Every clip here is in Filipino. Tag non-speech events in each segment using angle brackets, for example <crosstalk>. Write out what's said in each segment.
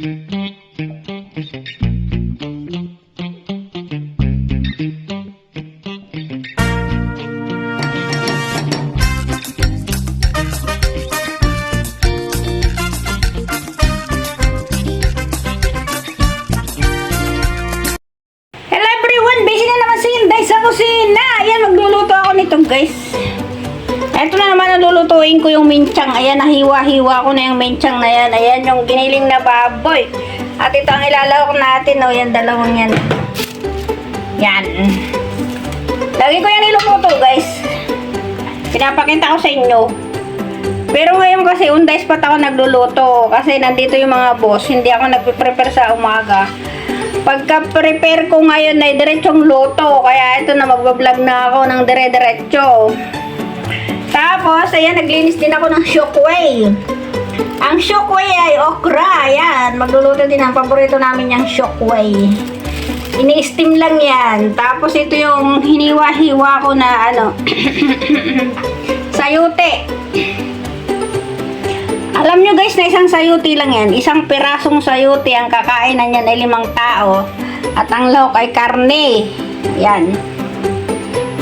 Mm-hmm. Nalulutuin ko yung minchang. Ayan, nahiwa-hiwa ko na yung minchang na yan. Ayan, yung giniling na baboy. At ito ang ilalawak natin. O, yan, dalawang yan. Yan. Lagi ko yan iluluto guys. Pinapakita ko sa inyo. Pero ngayon kasi undays pa ako nagluluto. Kasi nandito yung mga boss. Hindi ako nagpe-prepare sa umaga. Pagka-prepare ko ngayon ay diretsong luto. Kaya ito na magbablog na ako ng dire-diretso. Tapos, ayan, naglinis din ako ng shokway. Ang shokway ay okra. Ayan, magluluto din ang paborito namin yung shokway. Ini-steam lang yan. Tapos ito yung hiniwa-hiwa ko na ano, <clears throat> sayute. Alam nyo guys na isang sayuti lang yan. Isang pirasong sayuti ang kakainan niyan ay limang tao. At ang lahok ay karne. Yan.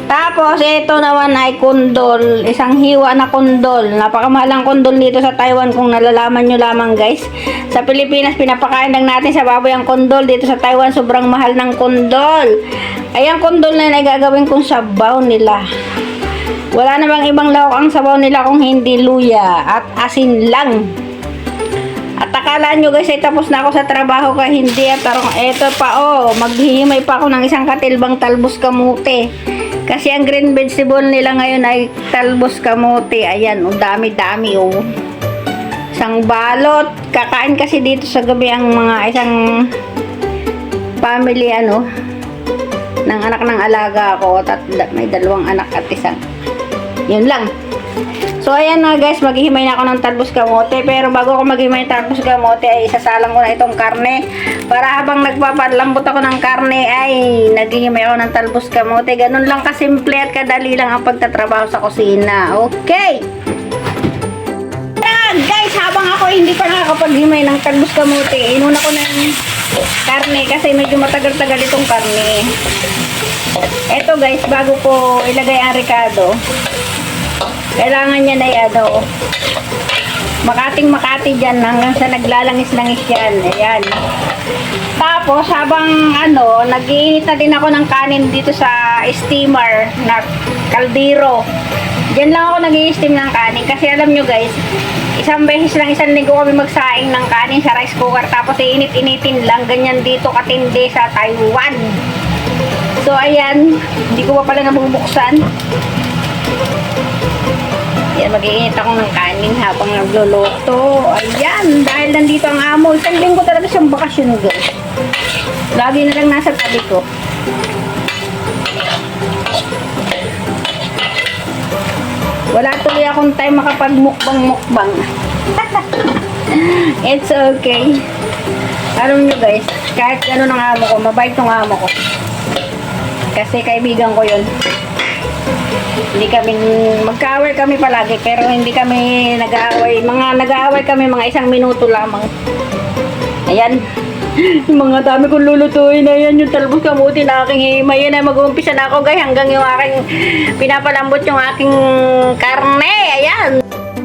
Tapos, ito naman ay kundol. Isang hiwa na kundol. Napakamahalang kundol dito sa Taiwan kung nalalaman nyo lamang guys. Sa Pilipinas, pinapakain lang natin sa baboy ang kundol. Dito sa Taiwan, sobrang mahal ng kundol. Ay, ang kundol na nagagawin kong sabaw nila. Wala namang ibang lahok ang sabaw nila kung hindi luya at asin lang. At akala nyo guys ay tapos na ako sa trabaho kaya hindi at tarong eto pa oh maghihimay pa ako ng isang katilbang talbos kamote. Kasi ang green vegetable nila ngayon ay talbos kamote. Ayan, oh, dami-dami oh. Isang balot. Kakain kasi dito sa gabi ang mga isang family ano ng anak ng alaga ko. Tat, may dalawang anak at isang yun lang. So, ayan na guys, maghihimay na ako ng talbos kamote. Pero bago ako maghihimay ng talbos kamote, ay isasalang ko na itong karne. Para habang nagpapalambot ako ng karne, ay naghihimay ako ng talbos kamote. Ganun lang kasimple at kadali lang ang pagtatrabaho sa kusina. Okay! Yan, guys, habang ako hindi pa nakakapaghimay ng talbos kamote, inuna ko na yung karne kasi medyo matagal-tagal itong karne. Eto guys, bago ko ilagay ang ricado, kailangan niya na ano, makating makati dyan hanggang sa naglalangis-langis yan. Ayan. Tapos, habang ano, nagiinit na din ako ng kanin dito sa steamer na kaldero. Diyan lang ako nag steam ng kanin kasi alam nyo guys, isang beses lang isang linggo kami magsaing ng kanin sa rice cooker tapos iinit-initin lang ganyan dito katindi sa Taiwan. So ayan, hindi ko pa pala nabubuksan. Yan, mag-iinit ako ng kanin habang nagluluto. Ayan, dahil nandito ang amo. Isang linggo talaga siyang bakasyon, guys. Lagi na lang nasa tabi ko. Wala tuloy akong time makapag-mukbang-mukbang. <laughs> It's okay. Alam nyo guys, kahit ano ng amo ko, mabait ng amo ko. Kasi kaibigan ko yun. Hindi kami, magkaaway kami palagi, pero hindi kami nag-aaway. Mga nag-aaway kami mga isang minuto lamang. Ayan. Yung <laughs> mga dami kong lulutuin na yan, yung talbos kamuti na aking himay. Yan ay mag-uumpisa na ako guys, hanggang yung aking pinapalambot yung aking karne. Ayan.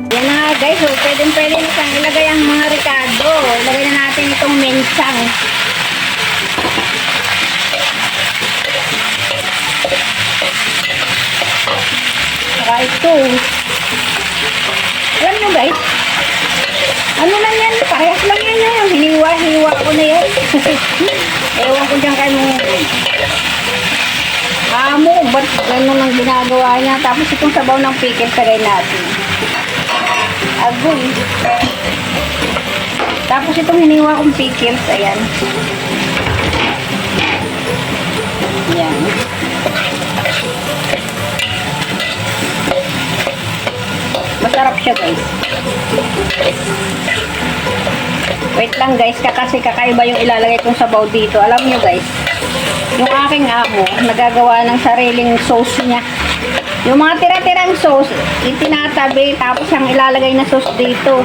Yan na nga guys, so pwede pwede na ilagay ang mga ricado. Ilagay na natin itong mensang. Saka ito. Alam nyo guys, ano lang yan, parehas lang yan yan. Hiniwa-hiwa ko na yan. <laughs> Ewan ko dyan kayo amo, ba't ganun ang ginagawa niya? Tapos itong sabaw ng pickle tagay natin. Agoy. Tapos itong hiniwa kong pickles, ayan. Ayan. Masarap siya guys. Wait lang guys, kasi kakaiba yung ilalagay kong sabaw dito. Alam nyo guys, yung aking amo, nagagawa ng sariling sauce niya. Yung mga tira-tirang sauce, itinatabi, tapos ang ilalagay na sauce dito.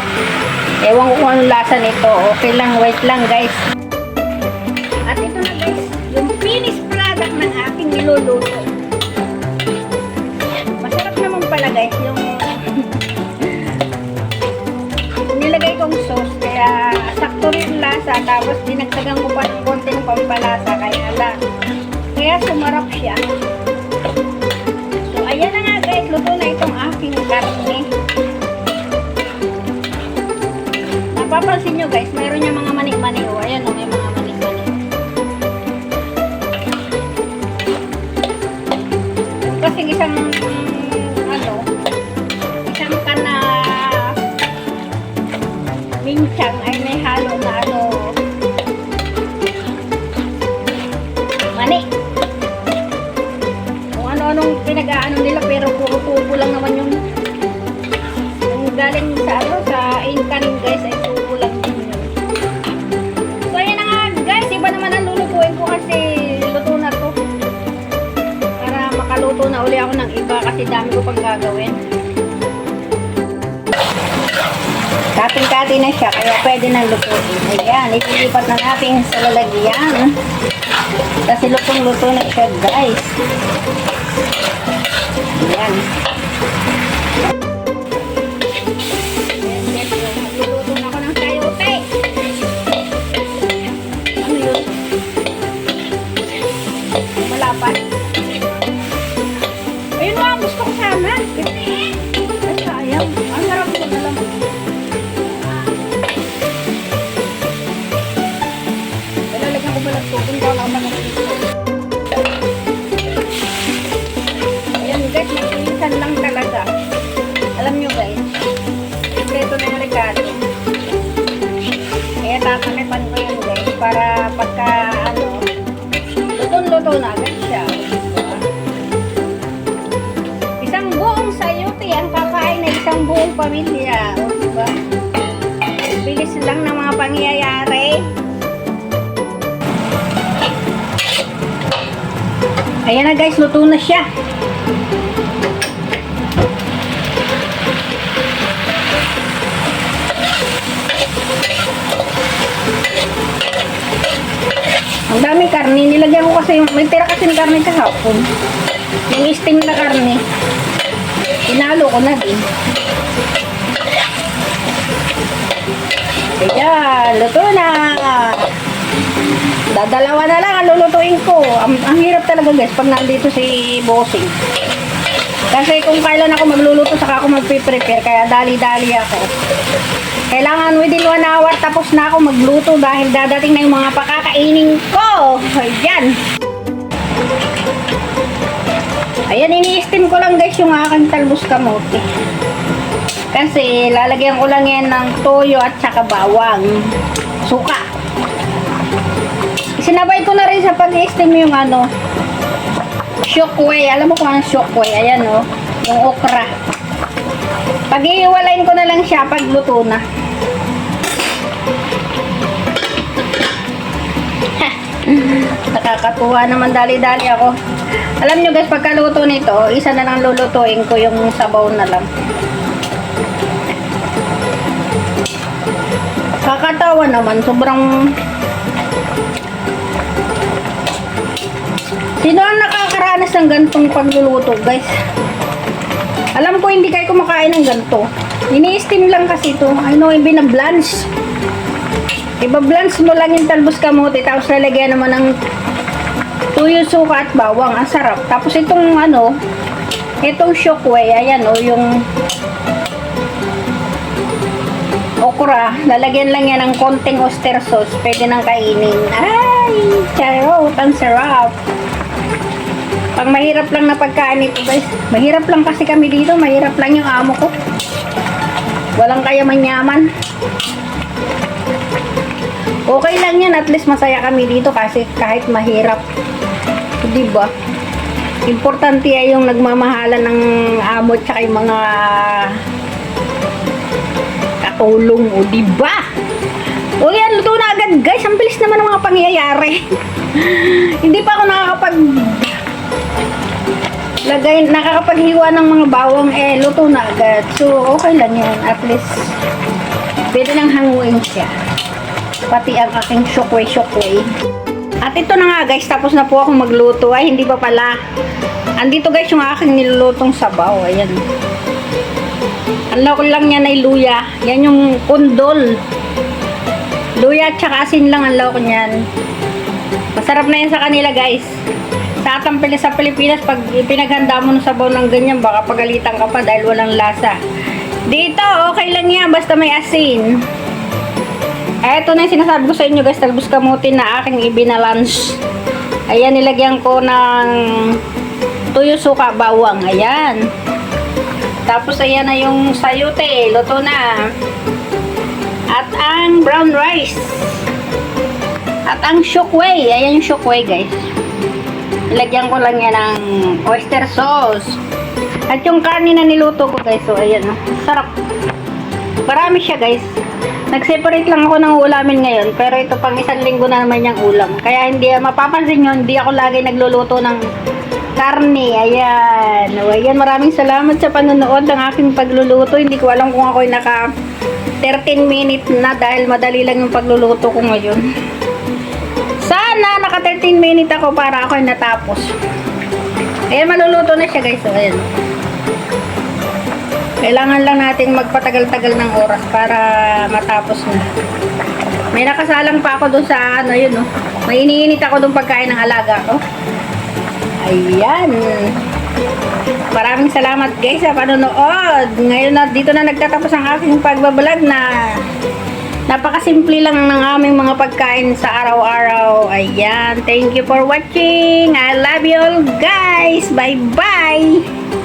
Ewan ko kung anong lasa nito. Okay lang, wait lang guys. At ito na guys, yung finished product ng aking niluluto. Tapos dinagdagan ko pa ng konting pampalasa. Kaya la. Kaya sumarap siya. So ayan na nga guys, luto na itong aking karne. Napapansin nyo guys, mayroon yung mga mani-mani. O, ayan gagawin. Kating-kati na siya, kaya pwede na lutuin. Ayan, itilipat na natin sa lalagyan. Kasi lutong-luto na siya guys. Ayan, pamilya. O, diba? Bilis lang ng mga pangyayari. Ayan na guys, luto na siya. Ang dami karne. Nilagyan ko kasi, may tira kasi ng karne kahapon. Yung steam na karne. Pinalo ko na din. Ayan, luto na. Dadalawa na lang ang lulutuin ko. Ang, ang hirap talaga guys pag nandito si Bossing. Kasi kung kailan ako magluluto saka ako magpe-prepare kaya dali-dali ako. Kailangan within one hour tapos na ako magluto dahil dadating na yung mga pakakainin ko. Ayan. Ayan, ini-steam ko lang guys yung aking talbos kamote. Kasi lalagyan ko lang yan ng toyo at saka bawang. Suka. Sinabay ko na rin sa pag-steam yung ano, shockway. Alam mo kung ano shockway? Ayan o, yung okra. Pag-iiwalayin ko na lang siya pag luto na. Nakakatuwa naman dali-dali ako. Alam nyo guys, pagkaluto nito, isa na lang lulutuin ko yung sabaw na lang. Kakatawa naman, sobrang... Sino ang nakakaranas ng gantong pagluluto, guys? Alam ko hindi kayo kumakain ng ganto. Ini-steam lang kasi ito. Ano, yung binablanch. Iba-blanch mo lang yung talbos kamote, tapos lalagyan naman ng tuyo, suka at bawang. Ang sarap. Tapos itong ano, itong shockway, ayan o, yung okra, lalagyan lang yan ng konting oyster sauce. Pwede nang kainin. Ay, charot, ang sarap. Pag mahirap lang na pagkain ito guys. Mahirap lang kasi kami dito. Mahirap lang yung amo ko. Walang kayaman-yaman. Okay lang yan. At least masaya kami dito kasi kahit mahirap. Diba? Importante ay yung nagmamahalan ng amo at yung mga katulong. O diba? O yan, luto na agad guys. Ang bilis naman ng mga pangyayari. <laughs> Hindi pa ako nakakapag lagay, nakakapaghiwa ng mga bawang eh, luto na agad. So, okay lang yan. At least, Pwede nang hanguin siya. Pati ang aking shokway-shokway. At ito na nga guys, tapos na po akong magluto. Ay, hindi pa pala. Andito guys yung aking nilulutong sabaw. Ayan. Ang lako lang yan ay luya. Yan yung kundol. Luya at saka asin lang ang lako niyan. Masarap na yan sa kanila guys. Pili sa Pilipinas, pag pinaghanda mo ng sabaw ng ganyan, baka pagalitan ka pa dahil walang lasa. Dito, okay lang yan, basta may asin. Eto na yung sinasabi ko sa inyo guys, talbos kamutin na aking ibinalance. Ayan, nilagyan ko ng tuyo, suka, bawang. Ayan. Tapos ayan na yung sayote, luto na. At ang brown rice. At ang shokway, ayan yung shokway guys. Nilagyan ko lang yan ng oyster sauce. At yung karne na niluto ko guys, so ayan, oh. sarap. Marami siya guys. Nag-separate lang ako ng ulamin ngayon, pero ito pang isang linggo na naman yung ulam. Kaya hindi, mapapansin nyo, hindi ako lagi nagluluto ng karne. Ayan. O, ayan, maraming salamat sa panonood ng aking pagluluto. Hindi ko alam kung ako'y naka 13 minutes na dahil madali lang yung pagluluto ko ngayon. Sana naka 13 minutes ako para ako'y natapos. Ayan, maluluto na siya guys. O, ayan. Kailangan lang nating magpatagal-tagal ng oras para matapos na. May nakasalang pa ako doon sa ano yun, no? May iniinit ako doon pagkain ng alaga ko. Ayan. Maraming salamat guys sa panonood. Ngayon na dito na nagtatapos ang aking pagbablog na napakasimple lang ng aming mga pagkain sa araw-araw. Ayan. Thank you for watching. I love you all guys. Bye-bye.